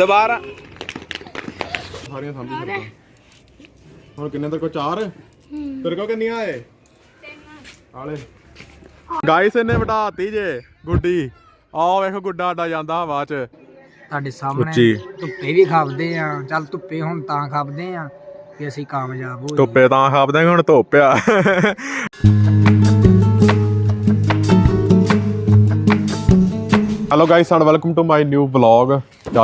ਦੁਬਾਰਾ। ਸਾਰੀਆਂ ਸਾਂਭੀ ਫਿਰਦਾ। ਹੁਣ ਕਿੰਨੇ ਤੇਰੇ ਕੋਲ ਚਾਰ? ਤੇਰੇ ਕੋਲ ਕਿੰਨੀਆਂ ਆਏ ਆਲੇ। ਗਾਇਸ ਇਹਨੇ ਵਟਾਤੀ ਜੇ ਗੁੱਡੀ। ਆਹ ਵੇਖੋ ਗੁੱਡਾ ਅੱਡਾ ਜਾਂਦਾ ਹਵਾ 'ਚ। ਤੁਹਾਡੇ ਸਾਹਮਣੇ ਉੱਚੀ। ਧੁੱਪੇ ਵੀ ਖਾਪਦੇ ਆ। ਚੱਲ ਧੁੱਪੇ ਹੁਣ ਤਾਂ ਖਾਪਦੇ ਆ ਕਿ ਅਸੀਂ ਕਾਮਯਾਬ ਹੋ ਧੁੱਪੇ ਤਾਂ ਖਾਪਦੇ ਹੁਣ ਧੁੱਪ ਆ। Hello guys and welcome to my new vlog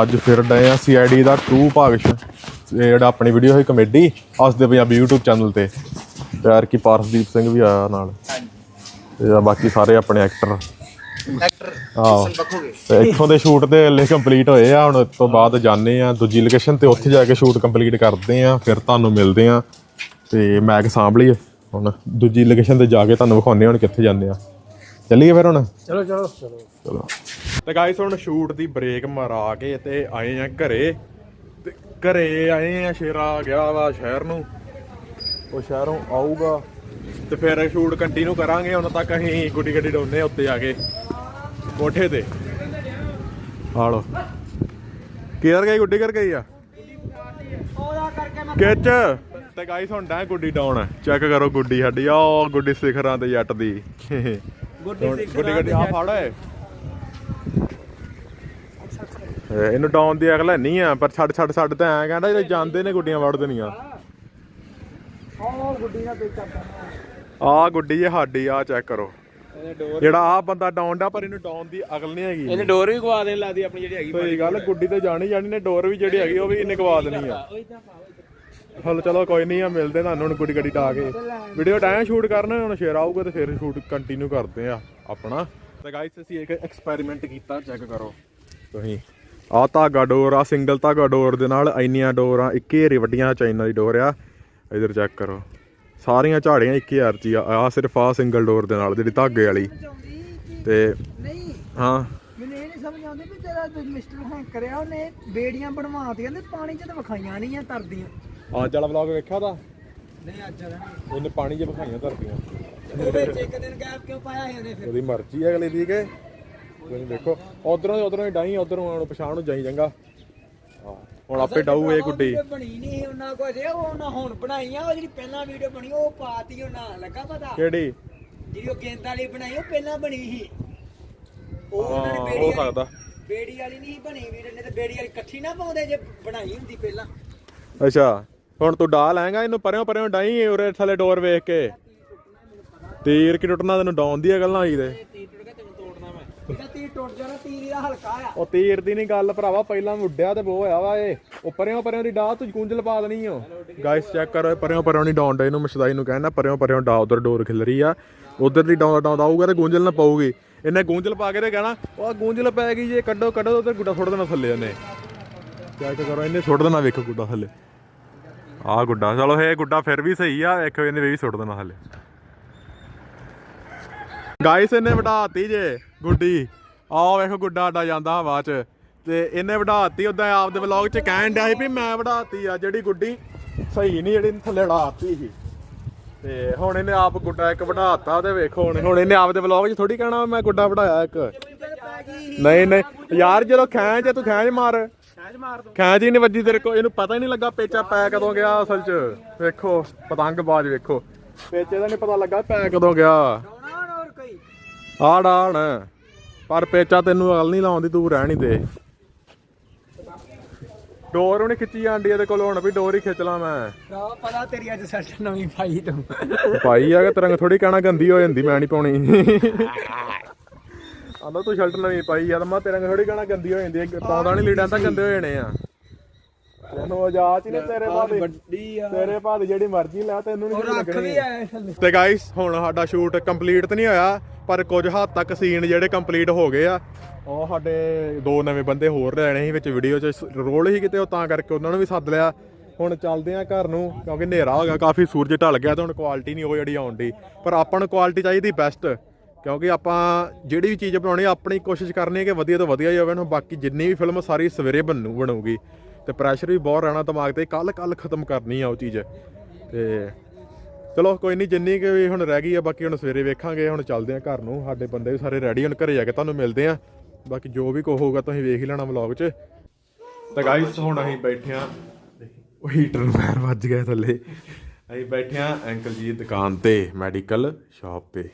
ਅੱਜ ਫਿਰ ਡਏ ਆ ਸੀਆਈਡੀ ਦਾ 2 ਭਾਗ ਜਿਹੜਾ ਆਪਣੀ ਵੀਡੀਓ ਹੋਈ ਕਮੇਡੀ ਉਸ ਦੇ ਪੰਜਾਬੀ YouTube ਚੈਨਲ ਤੇ। ਪਿਆਰ ਕੀ ਪਾਰਸਦੀਪ ਸਿੰਘ ਵੀ ਆਇਆ ਨਾਲ। ਤੇ ਆ ਬਾਕੀ ਸਾਰੇ ਆਪਣੇ ਐਕਟਰ ਐਕਟਰ ਤੇ ਇੱਥੋਂ ਦੇ ਸ਼ੂਟ ਤੇ ਹਲੇ ਕੰਪਲੀਟ ਹੋਏ ਆ ਹੁਣ ਇਸ ਤੋਂ ਬਾਅਦ ਜਾਣੇ ਆ। ਦੂਜੀ ਲੋਕੇਸ਼ਨ ਤੇ ਉੱਥੇ ਜਾ ਕੇ ਸ਼ੂਟ ਕੰਪਲੀਟ ਕਰਦੇ ਆ ਫਿਰ ਤੁਹਾਨੂੰ ਮਿਲਦੇ ਆ। ਤੇ ਮੈਗ ਸਾਂਭ ਲਈਏ। ਹੁਣ ਦੂਜੀ ਲੋਕੇਸ਼ਨ ਤੇ ਜਾ ਕੇ ਤੁਹਾਨੂੰ ਵਿਖਾਉਂਦੇ ਹਾਂ ਹੁਣ ਕਿੱਥੇ ਜਾਂਦੇ ਆ। ਚੱਲੀਏ ਫਿਰ ਹੁਣ? ਚਲੋ ਚਲੋ ਚਲੋ। ਚਲੋ। ਤੇ ਗਾਇਸ ਹੁਣ ਸ਼ੂਟ ਦੀ ਬ੍ਰੇਕ ਮਾਰਾ ਕੇ ਤੇ ਆਏ ਆ ਘਰੇ। ਤੇ ਘਰੇ ਆਏ ਆ ਸ਼ੇਰਾ ਗਿਆ ਵਾ ਸ਼ਹਿਰ ਨੂੰ। ਉਹ ਸ਼ਹਿਰੋਂ ਆਊਗਾ। ਤੇ ਫਿਰ ਸ਼ੂਟ ਕੰਟੀਨਿਊ ਕਰਾਂਗੇ ਹੁਣ ਤੱਕ ਅਸੀਂ ਗੁੱਡੀ ਗੱਡੀ ਡਾਉਂਦੇ ਆ ਉੱਤੇ ਜਾ ਕੇ। ਕੋਠੇ ਤੇ। ਹਾਲੋ ਕੇਅਰ ਗਈ ਗੁੱਡੀ ਕਰ ਗਈ ਆ? ਕਿੱਚ ਤੇ ਗਾਇਸ ਹੁਣ ਡੈ ਗੁੱਡੀ ਡਾਉਣ। ਚੈੱਕ ਕਰੋ ਗੁੱਡੀ ਸਾਡੀ। ਆ ਗੁੱਡੀ ਸਿਖਰਾਂ ਤੇ ਜੱਟ ਦੀ ਗੁੱਡੀ ਗੁੱਡੀ ਆ ਫੜ ਇਹ ਇਹਨੂੰ ਡਾਉਣ ਦੀ ਅਗਲਾ ਨਹੀਂ ਆ ਪਰ ਛੱਡ ਛੱਡ ਛੱਡ ਤਾਂ ਐ ਕਹਿੰਦਾ ਜਿਹੜੇ ਜਾਂਦੇ ਨੇ ਗੁੱਡੀਆਂ ਵੜ ਦੇਣੀਆਂ ਆ ਗੁੱਡੀ ਇਹ ਸਾਡੀ ਆ ਚੈੱਕ ਕਰੋ। ਜਿਹੜਾ ਆ ਬੰਦਾ ਡਾਉਣ ਦਾ ਪਰ ਇਹਨੂੰ ਡਾਉਣ ਦੀ ਅਕਲ ਨਹੀਂ ਹੈਗੀ। ਇਹਨੇ ਡੋਰ ਵੀ ਗਵਾ ਦੇਣ ਲਾਦੀ ਆਪਣੀ ਜਿਹੜੀ ਹੈਗੀ ਸਹੀ ਗੱਲ ਗੁੱਡੀ ਤੇ ਜਾਣੀ ਜਾਣੀ ਨੇ ਡੋਰ ਵੀ ਜਿਹੜੀ ਹੈਗੀ ਉਹ ਵੀ ਇਹਨੇ ਗਵਾ ਦੇਣੀ ਆ। ਹਲ ਚਲੋ ਕੋਈ ਨਹੀਂ ਆ, ਮਿਲਦੇ ਤੁਹਾਨੂੰ ਹੁਣ ਗੁੱਡੀ ਗੱਡੀ ਟਾ ਕੇ। ਵੀਡੀਓ ਟਾਈਮ ਸ਼ੂਟ ਕਰਨਾ, ਹੁਣ ਸ਼ੇਰ ਆਊਗਾ ਤੇ ਫਿਰ ਸ਼ੂਟ ਕੰਟੀਨਿਊ ਕਰਦੇ ਆ ਆਪਣਾ। ਤੇ ਗਾਇਸ ਅਸੀਂ ਇੱਕ ਐਕਸਪੈਰੀਮੈਂਟ ਕੀਤਾ ਚੈੱਕ ਕਰੋ। ਤੁਸੀਂ ਆ ਧਾਗਾ ਡੋਰ ਆ ਸਿੰਗਲ ਧਾਗਾ ਡੋਰ ਦੇ ਨਾਲ ਇੰਨੀਆਂ ਡੋਰਾਂ ਇੱਕੇ ਏਰੀ ਵੱਡੀਆਂ, ਚਾਈਨਾ ਦੀ ਡੋਰ ਆ। ਇਧਰ ਚੈੱਕ ਕਰੋ। ਸਾਰੀਆਂ ਝਾੜੀਆਂ 1000 ਚ ਹੀ ਆ। ਸਿਰਫ ਆ ਸਿੰਗਲ ਡੋਰ ਦੇ ਨਾਲ, ਜਿਹੜੀ ਧਾਗੇ ਵਾਲੀ। ਤੇ ਨਹੀਂ ਹਾਂ। ਮੈਨੂੰ ਇਹ ਨਹੀਂ ਸਮਝ ਆਉਂਦੀ ਵੀ ਤੇਰਾ ਮਿਸਟਰ ਹੈਂਕ ਕਰਿਆ ਉਹਨੇ ਬੇੜੀਆਂ ਬਣਵਾਤੀਆਂ ਤੇ ਪਾਣੀ 'ਚ ਤਾਂ ਵਿਖਾਈਆਂ ਨਹੀਂ ਆ, ਤਰਦੀਆਂ। ਅੱਜ ਵਾਲਾ ਵਲੌਗ ਵੇਖਿਆ ਤਾਂ? ਨਹੀਂ ਅੱਜ ਵਾਲਾ ਉਹਨੇ ਪਾਣੀ 'ਚ ਵਿਖਾਈਆਂ ਧਰਤੀਆਂ। ਉਹ ਵਿੱਚ ਇੱਕ ਦਿਨ ਗੈਪ ਕਿਉਂ ਪਾਇਆ ਸੀ ਉਹਨੇ ਫਿਰ? ਉਹਦੀ ਮਰਜ਼ੀ ਹੈ ਅਗਲੇ ਦੀ ਕਿ? ਤੁਸੀਂ ਦੇਖੋ ਉਧਰੋਂ ਉਧਰੋਂ ਹੀ ਡਾਈ ਉਧਰੋਂ ਆਉਣ ਪਛਾਣ ਨੂੰ ਜਾਈ ਜਾਂਗਾ ਹਾਂ ਹੁਣ ਆਪੇ ਡਾਊ ਇਹ ਗੁੱਡੀ। ਵੀਡੀਓ ਬਣੀ ਨਹੀਂ ਉਹਨਾਂ ਕੋ ਜੇ ਉਹ ਉਹਨਾਂ ਹੁਣ ਬਣਾਈ ਆ ਉਹ ਜਿਹੜੀ ਪਹਿਲਾਂ ਵੀਡੀਓ ਬਣੀ ਉਹ ਪਾਤੀ ਉਹਨਾਂ ਲੱਗਾ ਪਤਾ। ਕਿਹੜੀ? ਜਿਹੜੀ ਉਹ ਗੇਂਦ ਵਾਲੀ ਬਣਾਈ ਉਹ ਪਹਿਲਾਂ ਬਣੀ ਸੀ। ਉਹ ਉਹਨਾਂ ਨੇ ਬੇੜੀ ਹੋ ਸਕਦਾ। ਬੇੜੀ ਵਾਲੀ ਨਹੀਂ ਬਣੀ ਵੀਰ ਨੇ ਤੇ ਬੇੜੀ ਵਾਲੀ ਇਕੱਠੀ ਨਾ ਪਾਉਂਦੇ ਜੇ ਬਣਾਈ ਹੁੰਦੀ ਪਹਿਲਾਂ। ਅੱਛਾ। ਹੁਣ ਤੂੰ ਡਾ ਲੈਂਗਾ ਇਹਨੂੰ ਪਰਿਓ ਪਰਿਓ ਡਾਈ ਉਰੇ ਥੱਲੇ ਡੋਰ ਵੇਖ ਕੇ। ਤੀਰ ਕਿ ਟੁੱਟਣਾ ਤੈਨੂੰ ਡਾਉਣ ਦੀ ਗੱਲਾਂ ਆਈ ਤੇ ਤੀਰ ਟੁੱਟ ਗਿਆ ਤੈਨੂੰ ਤੋੜਨਾ ਮੈਂ ਇਹਦਾ ਤੀਰ ਟੁੱਟ ਜਾਣਾ ਤੀਰ ਇਹਦਾ ਹਲਕਾ ਆ ਉਹ ਤੀਰ ਦੀ ਨਹੀਂ ਗੱਲ ਭਰਾਵਾ, ਪਹਿਲਾਂ ਉੱਡਿਆ ਤੇ ਬੋ ਹੋਇਆ ਵਾ ਇਹ। ਉਹ ਪਰਿਓ ਪਰਿਓ ਦੀ ਡਾ ਤੂੰ ਗੁੰਝਲ ਪਾ ਦੇਣੀ ਓ। ਗਾਇਸ ਚੈੱਕ ਕਰੋ, ਇਹ ਪਰਿਓ ਪਰਿਓ ਨਹੀਂ ਡਾਉਣ ਡੇ ਇਹਨੂੰ ਮਸ਼ਦਾਈ ਨੂੰ ਕਹਿਣਾ, ਪਰਿਓ ਪਰਿਓ ਡਾ ਉਧਰ ਡੋਰ ਖਿਲ ਰਹੀ ਆ। ਉਧਰ ਦੀ ਡਾਉਂਦਾ ਡਾਉਂਦਾ ਆਊਗਾ ਤੇ ਗੁੰਝਲ ਨਾ ਪਾਊਗੀ। ਇਹਨੇ ਗੁੰਝਲ ਪਾ ਕੇ ਤੇ ਕਹਿਣਾ, ਉਹ ਗੁੰਝਲ ਪੈ ਗਈ ਜੇ, ਕੱਢੋ ਕੱਢੋ ਉਧਰ ਗੁੱਡਾ ਸੁੱਟ ਦੇਣਾ ਥੱਲੇ ਇਹਨੇ। ਚੈੱਕ ਕਰੋ, ਇਹਨੇ ਸੁੱਟ ਦੇਣਾ ਵੇਖੋ ਗੁੱਡਾ ਥੱਲੇ। ਆਹ ਗੁੱਡਾ, ਚਲੋ ਇਹ ਗੁੱਡਾ ਫਿਰ ਵੀ ਸਹੀ ਆ ਵੇਖੋ ਇਹਨੇ ਵੀ ਸੁੱਟ ਦੇਣਾ ਥੱਲੇ ਗਾਇਸ ਇਹਨੇ ਵਢਾਤੀ ਜੇ ਗੁੱਡੀ। ਆਹ ਵੇਖੋ ਗੁੱਡਾ ਅੱਡਾ ਜਾਂਦਾ ਹਵਾ 'ਚ। ਤੇ ਇਹਨੇ ਵਢਾਤੀ ਉਦਾਂ ਆਪਦੇ ਵਲੌਗ 'ਚ ਕਹਿਣ ਡਿਆ ਸੀ ਵੀ ਮੈਂ ਵਢਾਤੀ ਆ, ਜਿਹੜੀ ਗੁੱਡੀ ਸਹੀ ਨਹੀਂ, ਜਿਹੜੀ ਥੱਲੇ ੜਾਤੀ ਸੀ। ਤੇ ਹੁਣ ਇਹਨੇ ਆਪ ਗੁੱਡਾ ਇੱਕ ਵਢਾਤਾ ਤੇ ਵੇਖੋ ਹੁਣ ਹੁਣ ਇਹਨੇ ਆਪਦੇ ਵਲੌਗ 'ਚ ਥੋੜੀ ਕਹਿਣਾ ਮੈਂ ਗੁੱਡਾ ਵਢਾਇਆ ਇੱਕ। ਨਹੀਂ ਨਹੀਂ, ਯਾਰ ਜਦੋਂ ਖੈਂਚ ਤੂੰ ਖੈਂਚ ਮਾਰ। ਖੈਂਚ ਹੀ ਨਹੀਂ ਵੱਜੀ ਤੇਰੇ ਕੋ ਇਹਨੂੰ ਪਤਾ ਹੀ ਨਹੀਂ ਲੱਗਾ ਪੇਚਾ ਪੈ ਕਦੋਂ ਗਿਆ ਅਸਲ 'ਚ। ਵੇਖੋ ਪਤੰਗਬਾਜ਼ ਵੇਖੋ। ਪੇਚੇ ਦਾ ਨਹੀਂ ਪਤਾ ਲੱਗਾ ਪੈ ਕਦੋਂ ਗਿਆ। ਆੜ ਆੜ ਪਰ ਪੇਚਾ ਤੈਨੂੰ ਅਗਲ ਨਹੀਂ ਲਾਉਂਦੀ ਤੂੰ ਰਹਿਣ ਹੀ ਦੇ। ਡੋਰ ਉਹਨੇ ਖਿੱਚੀ ਜਾਂਦੀ ਇਹਦੇ ਕੋਲ। ਹੁਣ ਵੀ ਡੋਰ ਹੀ ਖਿੱਚ ਲਾਂ ਮੈਂ। ਭਰਾ ਪਤਾ ਤੇਰੀ ਅੱਜ ਸੈਸ਼ਨ ਨਵੀਂ ਪਾਈ ਤੂੰ। ਭਾਈ ਆ ਕਿ ਤਰੰਗ ਥੋੜੀ ਕਹਿਣਾ ਗੰਦੀ ਹੋ ਜਾਂਦੀ ਮੈਂ ਨਹੀਂ ਪਾਉਣੀ। ਆਂਦਾ ਤੂੰ ਸ਼ਰਟ ਨਵੀਂ ਪਾਈ ਆ ਤਾਂ ਮੈਂ ਤੇਰੇ ਥੋੜੀ ਕਹਿਣਾ ਗੰਦੀ ਹੋ ਜਾਂਦੀ ਹੈ ਪਾਉਂਦਾ ਨਹੀਂ ਲੀੜਾਂ ਤਾਂ ਗੰਦੇ ਹੋ ਜਾਣੇ ਆ। ਤੈਨੂੰ ਆਜਾਦ ਹੀ ਨੇ ਤੇਰੇ ਭਾਵੇਂ ਵੱਡੀ ਆ। ਤੇਰੇ ਭਾਵੇਂ ਜਿਹੜੀ ਮਰਜ਼ੀ ਲੈ ਤੈਨੂੰ ਨਹੀਂ ਰੱਖ ਲੱਗਣੀ ਵੀ ਆਇਆ ਥੱਲੇ। ਤੇ ਗਾਇਸ ਹੁਣ ਸਾਡਾ ਸ਼ੂਟ ਕੰਪਲੀਟ ਤਾਂ ਨਹੀਂ ਹੋਇਆ ਪਰ ਕੁਝ ਹੱਦ ਤੱਕ ਸੀਨ ਜਿਹੜੇ ਕੰਪਲੀਟ ਹੋ ਗਏ ਆ। ਉਹ ਸਾਡੇ ਦੋ ਨਵੇਂ ਬੰਦੇ ਹੋਰ ਲੈਣੇ ਸੀ ਵਿੱਚ ਵੀਡੀਓ 'ਚ ਰੋਲ ਹੀ ਕਿਤੇ ਉਹ ਤਾਂ ਕਰਕੇ ਉਹਨਾਂ ਨੂੰ ਵੀ ਸੱਦ ਲਿਆ। ਹੁਣ ਚੱਲਦੇ ਆ ਘਰ ਨੂੰ ਕਿਉਂਕਿ ਹਨੇਰਾ ਹੋ ਗਿਆ ਕਾਫੀ ਸੂਰਜ ਢਲ ਗਿਆ ਤੇ ਹੁਣ ਕੁਆਲਿਟੀ ਨਹੀਂ ਉਹ ਜਿਹੜੀ ਆਉਣ ਦੀ ਪਰ ਆਪਾਂ ਨੂੰ ਕੁਆਲਿਟੀ ਚਾਹੀਦੀ ਬੈਸਟ ਕਿਉਂਕਿ ਆਪਾਂ ਜਿਹੜੀ ਵੀ ਚੀਜ਼ ਬਣਾਉਣੀ ਆਪਣੀ ਕੋਸ਼ਿਸ਼ ਕਰਨੀ ਹੈ ਕਿ ਵਧੀਆ ਤੋਂ ਵਧੀਆ ਹੀ ਹੋਵੇ ਹੁਣ ਬਾਕੀ ਜਿੰਨੀ ਵੀ ਫਿਲਮ ਸਾਰੀ ਸਵੇਰੇ ਬਣੂ ਬਣੂਗੀ। ਤੇ ਪ੍ਰੈਸ਼ਰ ਵੀ ਬਹੁਤ ਰਹਿਣਾ ਦਿਮਾਗ ਤੇ ਕੱਲ ਕੱਲ ਖਤਮ ਕਰਨੀ ਆ ਉਹ ਚੀਜ਼। ਤੇ ਚਲੋ, ਕੋਈ ਨਹੀਂ ਜਿੰਨੀ ਕਿ ਹੁਣ ਰਹਿ ਗਈ ਆ, ਬਾਕੀ ਹੁਣ ਸਵੇਰੇ ਵੇਖਾਂਗੇ, ਹੁਣ ਚੱਲਦੇ ਆ ਘਰ ਨੂੰ। ਸਾਡੇ ਬੰਦੇ ਵੀ ਸਾਰੇ ਰੈਡੀ ਹੁਣ ਘਰੇ ਜਾ ਕੇ ਤੁਹਾਨੂੰ ਮਿਲਦੇ ਆ। ਬਾਕੀ ਜੋ ਵੀ ਕੋ ਹੋਊਗਾ, ਤੁਸੀਂ ਵੇਖ ਹੀ ਲੈਣਾ ਵਲੌਗ 'ਚ। ਤਾਂ ਗਾਇਸ ਹੁਣ ਅਸੀਂ ਬੈਠੇ ਆ। ਉਹ ਹੀਟਰ ਨੂੰ ਪੈਰ ਵੱਜ ਗਿਆ ਥੱਲੇ। ਅਸੀਂ ਬੈਠੇ ਆ ਅੰਕਲ ਜੀ ਦੁਕਾਨ ਤੇ ਮੈਡੀਕਲ ਸ਼ਾਪ ਤੇ।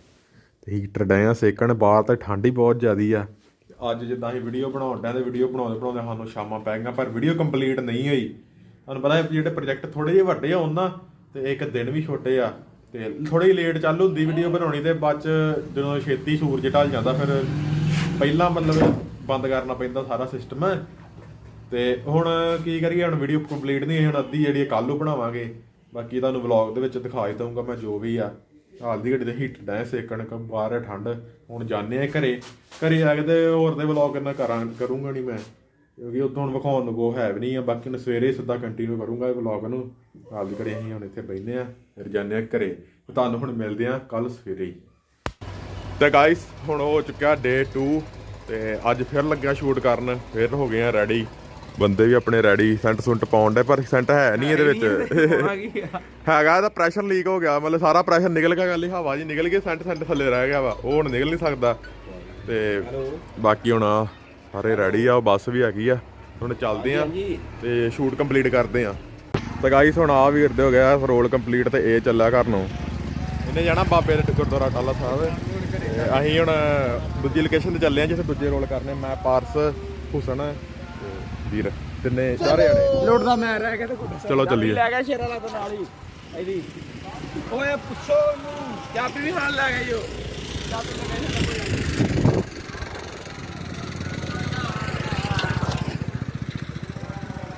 ਤੇ ਹੀਟਰ ਡਏ ਆ ਸੇਕਣ, ਬਾਹਰ ਤਾਂ ਠੰਡ ਹੀ ਬਹੁਤ ਜ਼ਿਆਦੀ ਆ। ਅੱਜ ਜਿੱਦਾਂ ਅਸੀਂ ਵੀਡੀਓ ਬਣਾਉਣ ਡਿਆ ਤੇ ਵੀਡੀਓ ਬਣਾਉਂਦੇ ਬਣਾਉਂਦੇ ਸਾਨੂੰ ਸ਼ਾਮਾਂ ਪੈ ਗਈਆਂ, ਪਰ ਵੀਡੀਓ ਕੰਪਲੀਟ ਨਹੀਂ ਹੋਈ। ਤੁਹਾਨੂੰ ਪਤਾ ਜਿਹੜੇ ਪ੍ਰੋਜੈਕਟ ਥੋੜੇ ਜਿਹੇ ਵੱਡੇ ਆ ਉਹਨਾਂ, ਤੇ ਇੱਕ ਦਿਨ ਵੀ ਛੋਟੇ ਆ। ਤੇ ਥੋੜੀ ਲੇਟ ਚਾਲੂ ਹੁੰਦੀ ਵੀਡੀਓ ਬਣਾਉਣੀ ਤੇ ਬਾਅਦ ਚ ਜਦੋਂ ਛੇਤੀ ਸੂਰਜ ਢਲ ਜਾਂਦਾ, ਫਿਰ ਪਹਿਲਾਂ ਮਤਲਬ ਬੰਦ ਕਰਨਾ ਪੈਂਦਾ ਸਾਰਾ ਸਿਸਟਮ ਤੇ ਹੁਣ ਕੀ ਕਰੀਏ, ਹੁਣ ਵੀਡੀਓ ਕੰਪਲੀਟ ਨਹੀਂ ਹੋਈ, ਹੁਣ ਅੱਧੀ ਜਿਹੜੀ ਕੱਲ ਨੂੰ ਬਣਾਵਾਂਗੇ। ਬਾਕੀ ਤੁਹਾਨੂੰ ਵਲੌਗ ਦੇ ਵਿੱਚ ਦਿਖਾ ਹੀ ਦਊਂਗਾ ਮੈਂ ਜੋ ਵੀ ਆ। ਹਾਲ ਦੀ ਘੜੀ ਦੇ ਹੀਟ ਡੈ ਸੇਕਣ ਕ ਬਾਹਰ ਹੈ, ਠੰਡ। ਹੁਣ ਜਾਣੇ ਆ ਘਰੇ। ਘਰੇ ਆ ਕੇ ਤੇ ਹੋਰ ਦੇ ਵਲੌਗ ਇੰਨਾ ਕਰਾਂ, ਕਰੂੰਗਾ ਨਹੀਂ ਮੈਂ। ਕਿਉਂਕਿ ਉੱਥੋਂ ਹੁਣ ਵਿਖਾਉਣ ਨੂੰ ਕੋ ਹੈ ਵੀ ਨਹੀਂ ਆ। ਬਾਕੀ ਨੂੰ ਸਵੇਰੇ ਸਿੱਧਾ ਕੰਟੀਨਿਊ ਕਰੂੰਗਾ ਇਹ ਵਲੌਗ ਨੂੰ। ਹਾਲ ਦੀ ਘੜੀ ਅਸੀਂ ਹੁਣ ਇੱਥੇ ਬੈਠੇ ਆ ਫਿਰ ਜਾਣੇ ਆ ਘਰੇ। ਤੁਹਾਨੂੰ ਹੁਣ ਮਿਲਦੇ ਆ ਕੱਲ ਸਵੇਰੇ ਹੀ। ਤੇ ਗਾਇਸ ਹੁਣ ਹੋ ਚੁੱਕਿਆ ਡੇ 2 ਤੇ ਅੱਜ ਫਿਰ ਲੱਗਿਆ ਸ਼ੂਟ ਕਰਨ। ਫਿਰ ਹੋ ਗਏ ਆ ਰੈਡੀ ਬੰਦੇ ਵੀ ਆਪਣੇ ਰੈਡੀ ਸੈਂਟ ਸੁੰਟ ਪਾਉਣ ਦੇ ਪਰ ਸੈਂਟ ਹੈ ਨਹੀਂ ਇਹਦੇ ਵਿੱਚ। ਹੈਗਾ ਇਹਦਾ ਪ੍ਰੈਸ਼ਰ ਲੀਕ ਹੋ ਗਿਆ ਮਤਲਬ ਸਾਰਾ ਪ੍ਰੈਸ਼ਰ ਨਿਕਲ ਗਿਆ ਗੱਲ ਹੀ ਹਵਾ ਜੀ ਨਿਕਲ ਗਈ ਸੈਂਟ ਸੈਂਟ ਥੱਲੇ ਰਹਿ ਗਿਆ ਵਾ ਉਹ ਹੁਣ ਨਿਕਲ ਨਹੀਂ ਸਕਦਾ। ਤੇ ਬਾਕੀ ਹੁਣ ਸਾਰੇ ਰੈਡੀ ਆ ਉਹ ਬੱਸ ਵੀ ਹੈਗੀ ਆ ਹੁਣ ਚੱਲਦੇ ਆ ਤੇ ਸ਼ੂਟ ਕੰਪਲੀਟ ਕਰਦੇ ਆ। ਤਾਂ ਗਾਈਸ ਹੁਣ ਆ ਵੀਰ ਦੇ ਹੋ ਗਿਆ ਰੋਲ ਕੰਪਲੀਟ ਤੇ ਇਹ ਚੱਲਿਆ ਘਰ ਨੂੰ। ਇਹਨੇ ਜਾਣਾ ਬਾਬੇ ਦੇ ਗੁਰਦੁਆਰਾ ਟਾਲਾ ਸਾਹਿਬ। ਅਸੀਂ ਹੁਣ ਦੂਜੀ ਲੋਕੇਸ਼ਨ ਤੇ ਚੱਲੇ ਆ ਜਿੱਥੇ ਦੂਜੇ ਰੋਲ ਕਰਨੇ ਮੈਂ ਪਾਰਸ ਹੁਸਨ ਵੀਰ ਤਿੰਨੇ ਚਾਰੇ ਜਣੇ। ਲੋੜਦਾ ਮੈਂ ਰਹਿ ਗਿਆ ਤੇ ਕੋਈ ਚਲੋ ਚੱਲੀਏ। ਲੈ ਗਿਆ ਸ਼ੇਰਾ ਲਾ ਤੋਂ ਨਾਲ ਹੀ। ਇਹਦੀ ਓਏ ਪੁੱਛੋ ਨੂੰ ਚਾਬੀ ਵੀ ਨਾਲ ਲੈ ਗਿਆ ਜੋ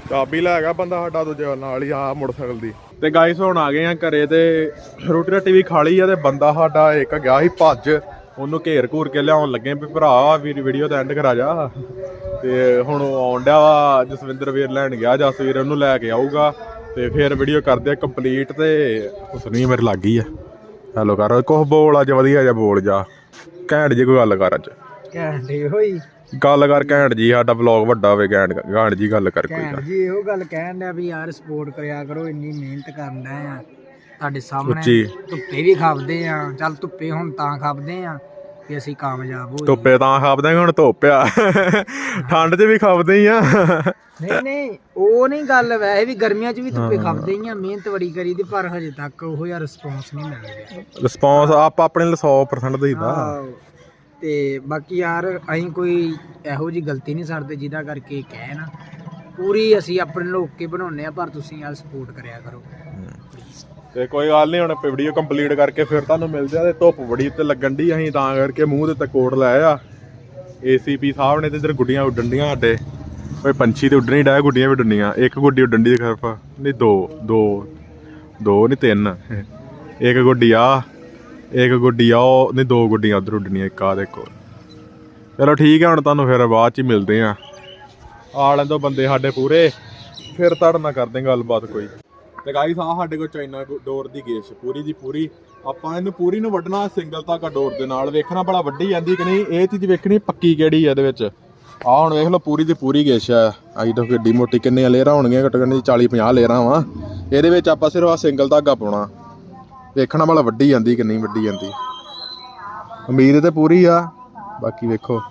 ਚਾਬੀ ਲੈ ਗਿਆ ਬੰਦਾ ਸਾਡਾ ਦੂਜੇ ਨਾਲ ਹੀ ਆ ਮੋਟਰਸਾਈਕਲ ਦੀ। ਤੇ ਗਾਇਸ ਹੁਣ ਆ ਗਏ ਆ ਘਰੇ ਤੇ ਰੋਟੀ ਰਾਟੀ ਵੀ ਖਾ ਲਈ ਆ ਤੇ ਬੰਦਾ ਸਾਡਾ ਇੱਕ ਗਿਆ ਸੀ ਭੱਜ। ਉਹਨੂੰ ਘੇਰ ਘੂਰ ਕੇ ਲਿਆਉਣ ਲੱਗੇ ਵੀ ਭਰਾ ਵੀਰ ਵੀਡੀਓ ਦਾ ਐਂਡ ਕਰਾ ਜਾ। ਤੇ ਹੁਣ ਉਹ ਆਉਣ ਡਿਆ ਵਾ ਜਸਵਿੰਦਰ ਵੀਰ ਲੈਣ ਗਿਆ ਜਸਵੀਰ ਉਹਨੂੰ ਲੈ ਕੇ ਆਊਗਾ। ਤੇ ਫਿਰ ਵੀਡੀਓ ਕਰਦੇ ਆ ਕੰਪਲੀਟ ਤੇ ਹੁਸਨੀ ਮੇਰੇ ਲੱਗ ਗਈ ਆ। ਹੈਲੋ ਕਰ ਕੁਛ ਬੋਲ ਅੱਜ ਵਧੀਆ ਜਿਹਾ ਬੋਲ ਜਾ। ਘੈਂਟ ਜੀ ਕੋਈ ਗੱਲ ਕਰ ਅੱਜ। ਘੈਂਟ ਹੋਈ। ਗੱਲ ਕਰ ਘੈਂਟ ਜੀ ਸਾਡਾ ਵਲੌਗ ਵੱਡਾ ਹੋਵੇ ਘੈਂਟ ਘੈਂਟ ਜੀ ਗੱਲ ਕਰ ਕੋਈ ਘੈਂਟ ਜੀ ਇਹੋ ਗੱਲ ਕਹਿਣ ਡਿਆ ਵੀ ਯਾਰ ਸਪੋਰਟ ਕਰਿਆ ਕਰੋ ਇੰਨੀ ਮਿਹਨਤ ਕਰਨ ਆ। ਤੁਹਾਡੇ ਸਾਹਮਣੇ ਉੱਚੀ। ਧੁੱਪੇ ਵੀ ਖਾਪਦੇ ਆ। ਚੱਲ ਧੁੱਪੇ ਹੁਣ ਤਾਂ ਖਾਪਦੇ ਆ ਕਿ ਅਸੀਂ ਕਾਮਯਾਬ ਹੋਈਏ। ਧੁੱਪੇ ਤਾਂ ਖਾਪਦੇ ਹੁਣ ਧੁੱਪ ਆ। ਠੰਡ 'ਚ ਵੀ ਖਾਪਦੇ ਹੀ ਆ। ਨਹੀਂ ਨਹੀਂ ਉਹ ਨਹੀਂ ਗੱਲ ਵੈਸੇ ਵੀ ਗਰਮੀਆਂ 'ਚ ਵੀ ਧੁੱਪੇ ਖਾਪਦੇ ਹੀ ਆ ਮਿਹਨਤ ਬੜੀ ਕਰੀ ਦੀ ਪਰ ਹਜੇ ਤੱਕ ਉਹ ਯਾਰ ਰਿਸਪੌਂਸ ਨਹੀਂ ਮਿਲ ਰਿਹਾ। ਰਿਸਪੌਂਸ ਆਪ ਆਪਣੇ ਲਈ 100% ਦੇਈਦਾ ਆਹੋ। ਤੇ ਬਾਕੀ ਯਾਰ ਅਸੀਂ ਕੋਈ ਇਹੋ ਜੀ ਗਲਤੀ ਨਹੀਂ ਕਰਦੇ ਜਿਹਦਾ ਕਰਕੇ ਕਹਿ ਨਾ। ਪੂਰੀ ਅਸੀਂ ਆਪਣੇ ਲੋਕ ਕੇ ਬਣਾਉਨੇ ਆ ਪਰ ਤੁਸੀਂ ਯਾਰ ਸਪੋਰਟ ਕਰਿਆ ਕਰੋ। ਤੇ ਕੋਈ ਗੱਲ ਨਹੀਂ, ਹੁਣ ਆਪਾਂ ਵੀਡੀਓ ਕੰਪਲੀਟ ਕਰਕੇ ਫਿਰ ਤੁਹਾਨੂੰ ਮਿਲਦੇ ਆ ਤੇ ਧੁੱਪ ਬੜੀ ਤੇ ਲੱਗਣ ਦੀ ਅਸੀਂ, ਤਾਂ ਕਰਕੇ ਮੂੰਹ ਦੇ ਤੇ ਕੋਟ ਲਾਇਆ ਆ। ਏਸੀਪੀ ਸਾਹਿਬ ਨੇ ਤੇ ਇਧਰ ਗੁੱਡੀਆਂ ਉੱਡਣ ਡੀਆਂ ਸਾਡੇ। ਓਏ, ਪੰਛੀ ਤੇ ਉੱਡਣੀ ਹੀ ਡਾਇਆ ਗੁੱਡੀਆਂ ਵੀ ਉੱਡਣੀਆਂ। ਇੱਕ ਗੁੱਡੀ ਉੱਡਣ ਦੀ ਖਰਫ ਨਹੀਂ, ਦੋ ਦੋ ਦੋ, ਨਹੀਂ, ਤਿੰਨ। ਇੱਕ ਗੁੱਡੀ ਆ, ਇੱਕ ਗੁੱਡੀ ਆ ਨਹੀਂ, ਦੋ ਗੁੱਡੀਆਂ ਉਧਰ ਉੱਡਣੀਆਂ, ਇੱਕ ਆ ਦੇਖੋ। ਚਲੋ ਠੀਕ ਹੈ ਹੁਣ ਤੁਹਾਨੂੰ ਫਿਰ ਬਾਅਦ ਚ ਹੀ ਮਿਲਦੇ ਆ। ਆ ਲੈਂਦੋ ਬੰਦੇ ਸਾਡੇ ਪੂਰੇ, ਫਿਰ ਤੁਹਾਡੇ ਨਾਲ ਕਰਦੇ ਗੱਲਬਾਤ ਕੋਈ। ਤੇ ਗਾਈਸ ਆ ਸਾਡੇ ਕੋਲ ਚਾਈਨਾ ਡੋਰ ਦੀ ਗੇਸ਼, ਪੂਰੀ ਦੀ ਪੂਰੀ। ਆਪਾਂ ਇਹਨੂੰ ਪੂਰੀ ਨੂੰ ਵੱਢਣਾ, ਸਿੰਗਲ ਧਾਗਾ ਡੋਰ ਦੇ ਨਾਲ। ਵੇਖਣਾ ਬੜਾ ਵੱਡੀ ਜਾਂਦੀ ਕਿ ਨਹੀਂ, ਇਹ ਚੀਜ਼ ਵੇਖਣੀ ਪੱਕੀ ਕਿਹੜੀ ਹੈ ਇਹਦੇ ਵਿੱਚ। ਆ ਹੁਣ ਵੇਖ ਲਓ, ਪੂਰੀ ਦੀ ਪੂਰੀ ਗੇਸ਼ ਆ। ਆਈ ਤਾਂ ਗੱਡੀ ਮੋਟੀ ਕਿੰਨੀਆਂ ਲੇਅਰਾਂ ਹੋਣਗੀਆਂ, ਘੱਟੋ ਘੱਟ 40 50 ਲੇਅਰਾਂ ਵਾ। ਇਹਦੇ ਵਿੱਚ ਆਪਾਂ ਸਿਰਫ ਆ ਸਿੰਗਲ ਧਾਗਾ ਪਾਉਣਾ। ਵੇਖਣਾ ਬੜਾ ਵੱਡੀ ਜਾਂਦੀ ਕਿ ਨਹੀਂ ਵੱਡੀ ਜਾਂਦੀ ਉਮੀਦ ਤੇ ਪੂਰੀ ਆ। ਬਾਕੀ ਵੇਖੋ।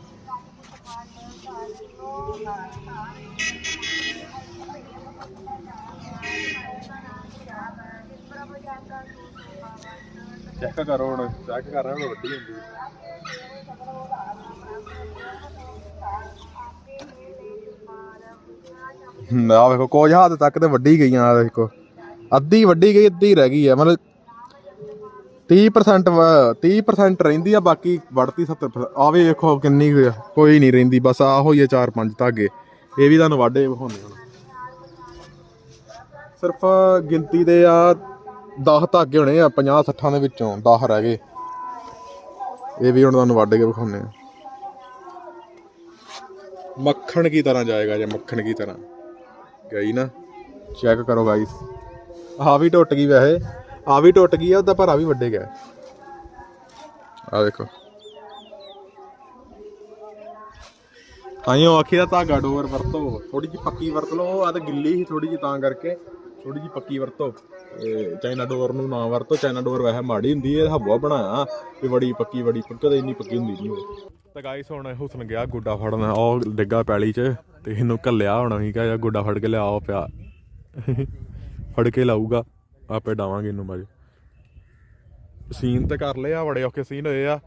ਚੈੱਕ ਕਰੋ ਹੁਣ ਚੈੱਕ ਕਰ ਰਿਹਾ ਹੁਣ ਵੱਡੀ ਹੁੰਦੀ ਨਾ ਵੇਖੋ ਕੁਝ ਹੱਦ ਤੱਕ ਤੇ ਵੱਡੀ ਗਈਆਂ ਆ ਵੇਖੋ। ਅੱਧੀ ਵੱਡੀ ਗਈ ਅੱਧੀ ਰਹਿ ਗਈ ਆ ਮਤਲਬ 30% 30% ਰਹਿੰਦੀ ਆ ਬਾਕੀ ਵੜਤੀ 70% ਆ ਵੀ ਵੇਖੋ ਕਿੰਨੀ ਕੁ ਆ, ਕੋਈ ਨਹੀਂ ਰਹਿੰਦੀ ਬਸ ਆ ਹੋਈ ਆ 4-5 ਧਾਗੇ। ਇਹ ਵੀ ਤੁਹਾਨੂੰ ਵਾਢੇ ਵਿਖਾਉਣੇ ਹੁਣ। ਸਿਰਫ ਗਿਣਤੀ ਦੇ ਆ 10 ਧਾਗੇ ਹੋਣੇ ਆ 50 60 ਦੇ ਵਿੱਚੋਂ 10 ਰਹਿ ਗਏ। ਇਹ ਵੀ ਹੁਣ ਤੁਹਾਨੂੰ ਵੱਢ ਕੇ ਵਿਖਾਉਣੇ ਆ। ਮੱਖਣ ਕੀ ਤਰ੍ਹਾਂ ਜਾਏਗਾ ਜੇ ਮੱਖਣ ਕੀ ਤਰ੍ਹਾਂ? ਗਈ ਨਾ? ਚੈੱਕ ਕਰੋ ਗਾਈਸ ਆ ਵੀ ਟੁੱਟ ਗਈ ਵੈਸੇ। ਆ ਵੀ ਟੁੱਟ ਗਈ ਆ, ਉਹਦਾ ਭਰਾ ਵੀ ਵੱਡੇ ਗਿਆ ਆ ਦੇਖੋ। ਆਇਓ ਆਖੀ ਦਾ ਧਾਗਾ ਡੋਰ ਵਰਤੋ। ਥੋੜੀ ਜਿਹੀ ਪੱਕੀ ਵਰਤ ਲਓ। ਆ ਤਾਂ ਗਿੱਲੀ ਸੀ ਥੋੜੀ ਜਿਹੀ ਤਾਂ ਕਰਕੇ। ਥੋੜੀ ਜਿਹੀ ਪੱਕੀ ਵਰਤੋ। ਚਾਈਨਾ ਡੋਰ ਨੂੰ ਨਾ ਵਰਤੋ, ਚਾਈਨਾ ਡੋਰ ਵੈਸੇ ਮਾੜੀ ਹੁੰਦੀ ਹੈ, ਹਵਾ ਬਣਾਇਆ ਤੇ ਬੜੀ ਪੱਕੀ, ਬੜੀ ਕਦੇ ਇੰਨੀ ਪੱਕੀ ਹੁੰਦੀ ਨਹੀਂ ਉਹ ਤਾਂ ਗਾਈਸ ਹੁਣ ਹੁਸਨ ਗਿਆ ਗੁੱਡਾ ਫੜਨ, ਉਹ ਡਿੱਗਾ ਪੈਲੀ 'ਚ, ਤੇ ਇਹਨੂੰ ਘੱਲਿਆ ਹੋਣਾ ਸੀ ਕਿ ਗੁੱਡਾ ਫੜ ਕੇ ਲਿਆ ਪਿਆ। ਫੜ ਕੇ ਲਾਊਗਾ, ਆਪੇ ਡਾਵਾਂਗੇ ਇਹਨੂੰ ਬਾਜ ਸੀਨ ਤੇ ਕਰ ਲਿਆ ਬੜੇ ਔਖੇ ਸੀਨ ਹੋਏ ਆ।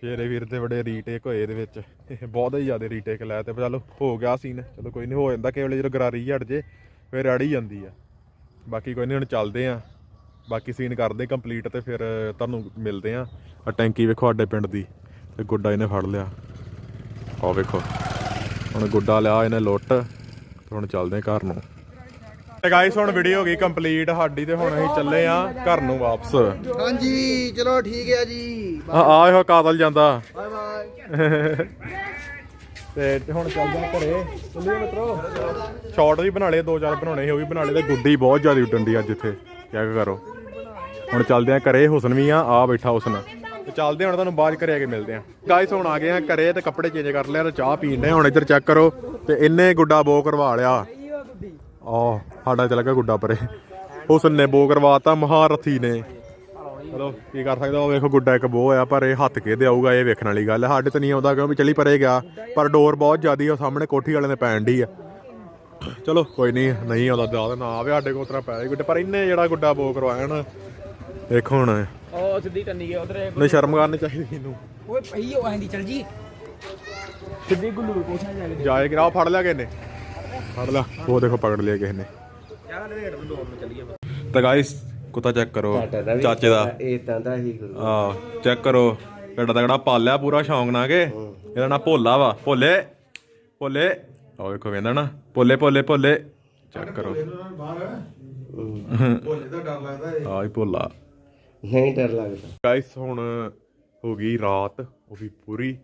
ਸ਼ੇਰੇ ਵੀਰ ਦੇ ਬੜੇ ਰੀਟੇਕ ਹੋਏ ਇਹਦੇ ਵਿੱਚ। ਇਹ ਬਹੁਤ ਹੀ ਜ਼ਿਆਦਾ ਰੀਟੇਕ ਲੈ ਤੇ ਚਲੋ, ਹੋ ਗਿਆ ਸੀਨ। ਚਲੋ ਕੋਈ ਨਹੀਂ, ਹੋ ਜਾਂਦਾ, ਕੇਵਲ ਜਦੋਂ ਗਰਾਰੀ ਹਟ ਜੇ, ਫਿਰ ਅੜ ਹੀ ਜਾਂਦੀ ਆ। ਬਾਕੀ ਕੋਈ ਨਹੀਂ ਹੁਣ ਚੱਲਦੇ ਆ। ਬਾਕੀ ਸੀਨ ਕਰਦੇ ਕੰਪਲੀਟ ਤੇ ਫਿਰ ਤੁਹਾਨੂੰ ਮਿਲਦੇ ਆ। ਆ ਟੈਂਕੀ ਵੇਖੋ ਸਾਡੇ ਪਿੰਡ ਦੀ ਤੇ ਗੁੱਡਾ ਇਹਨੇ ਫੜ ਲਿਆ। ਆਹ ਵੇਖੋ ਹੁਣ ਗੁੱਡਾ ਲਿਆ ਇਹਨੇ ਲੁੱਟ ਤੇ ਹੁਣ ਚੱਲਦੇ ਆ ਘਰ ਨੂੰ। ਤੇ ਗਾਇਸ ਹੁਣ ਵੀਡੀਓ ਹੋ ਗਈ ਕੰਪਲੀਟ ਸਾਡੀ ਤੇ ਹੁਣ ਅਸੀਂ ਚੱਲੇ ਆ ਘਰ ਨੂੰ ਵਾਪਸ। ਹਾਂਜੀ ਚਲੋ ਠੀਕ ਹੈ ਜੀ। ਆ ਆ ਇਹੋ ਕਾਤਲ ਜਾਂਦਾ। ਬਾਏ ਬਾਏ ਤੇ ਹੁਣ ਚੱਲਦੇ ਆ ਘਰੇ। ਚੱਲੀਏ ਮਿੱਤਰੋ। ਸ਼ਾਰਟ ਵੀ ਬਣਾ ਲਏ, ਦੋ ਚਾਰ ਬਣਾਉਣੇ ਸੀ, ਉਹ ਵੀ ਬਣਾ ਲਏ ਤੇ ਗੁੱਡੀ ਬਹੁਤ ਜ਼ਿਆਦਾ ਉੱਡਣ ਦੀ ਅੱਜ ਇੱਥੇ। ਚੈੱਕ ਕਰੋ। ਹੁਣ ਚੱਲਦੇ ਆ ਘਰੇ, ਹੁਸਨ ਵੀ ਆ ਆ ਬੈਠਾ ਹੁਸਨ। ਤੇ ਚੱਲਦੇ ਹੁਣ ਤੁਹਾਨੂੰ ਬਾਅਦ 'ਚ ਘਰੇ ਆ ਕੇ ਮਿਲਦੇ ਆ। ਗਾਇਸ ਹੁਣ ਆ ਗਏ ਆ ਘਰੇ ਤੇ ਕੱਪੜੇ ਚੇਂਜ ਕਰ ਲਿਆ ਤੇ ਚਾਹ ਪੀਣ ਦੇ ਹੁਣ ਇੱਧਰ ਚੈੱਕ ਕਰੋ ਤੇ ਇੰਨੇ ਗੁੱਡਾ ਬੋ ਕਰਵਾ ਲਿਆ। ਆਹ, ਸਾਡਾ ਚਲਾ ਗਿਆ ਗੁੱਡਾ ਪਰੇ। ਹੁਸਨ ਨੇ ਬੋ ਕਰਵਾਤਾ ਮਹਾਰਥੀ ਨੇ। ਚਲੋ ਕੀ ਕਰ ਸਕਦਾ ਉਹ ਵੇਖੋ ਗੁੱਡਾ ਇੱਕ ਬੋ ਆ ਪਰ ਇਹ ਹੱਥ ਕੇ ਆਊਗਾ ਇਹ ਵੇਖਣ ਵਾਲੀ ਗੱਲ ਹੈ ਸਾਡੇ ਤੇ ਨਹੀਂ ਆਉਂਦਾ ਕਿਉਂ ਵੀ ਚਲੀ ਪਰੇ ਗਿਆ ਪਰ ਡੋਰ ਬਹੁਤ ਜ਼ਿਆਦੀ ਆ ਸਾਹਮਣੇ ਕੋਠੀ ਵਾਲੇ ਨੇ ਪੈਣ ਡਈ ਆ। ਚਲੋ ਕੋਈ ਨਹੀਂ ਨਹੀਂ ਆਉਂਦਾ ਦਾ ਨਾ ਆਵੇ ਸਾਡੇ ਕੋਲ ਤਰਾ ਪੈ ਗੁੱਡੇ ਪਰ ਇੰਨੇ ਜਿਹੜਾ ਗੁੱਡਾ ਬੋ ਕਰਵਾਇਆ ਨਾ ਦੇਖੋ ਹੁਣ। ਉਹ ਸਿੱਧੀ ਟੰਨੀ ਗਿਆ ਉਧਰ ਨੂੰ ਸ਼ਰਮ ਕਰਨੀ ਚਾਹੀਦੀ ਇਹਨੂੰ। ਓਏ ਪਈ ਉਹ ਆਂਦੀ ਚਲ ਜੀ। ਸਿੱਧੀ ਗੁੱਲੂ ਨੂੰ ਕੋਸ਼ਾ ਜਾ ਕੇ ਜਾਏ ਗਿਰਾ ਫੜ ਲਿਆ ਕਿਸੇ ਨੇ। ਫੜ ਲਿਆ ਉਹ ਦੇਖੋ ਪਕੜ ਲਿਆ ਕਿਸੇ ਨੇ। ਯਾਰ ਰੇਟ ਨੂੰ ਨੂੰ ਚੱਲੀਏ। ਤਾਂ ਗਾਇਸ ਕੁੱਤਾ ਚੈੱਕ ਕਰੋ ਚਾਚੇ ਦਾ। ਇਹ ਤਾਂ ਦਾ ਹੀ ਗੁਰੂ ਆ। ਚੈੱਕ ਕਰੋ। ਕਿੱਡਾ ਤਗੜਾ ਪਾਲਿਆ ਪੂਰਾ ਸ਼ੌਂਕ ਨਾਲ ਕੇ? ਇਹਦਾ ਨਾਂ ਭੋਲਾ ਵਾ। ਭੋਲੇ ਭੋਲੇ। ਆ ਵੇਖੋ ਵੇਂਦਾ ਨਾ। ਭੋਲੇ ਭੋਲੇ ਭੋਲੇ। ਚੈੱਕ ਕਰੋ। ਭੋਲੇ ਦਾ ਡਰ ਲੱਗਦਾ ਆ ਹੀ ਭੋਲਾ। ਨਹੀਂ ਡਰ ਲੱਗਦਾ। ਗਾਇਸ ਹੁਣ ਹੋ ਗਈ ਰਾਤ ਉਹ ਵੀ ਪੂਰੀ।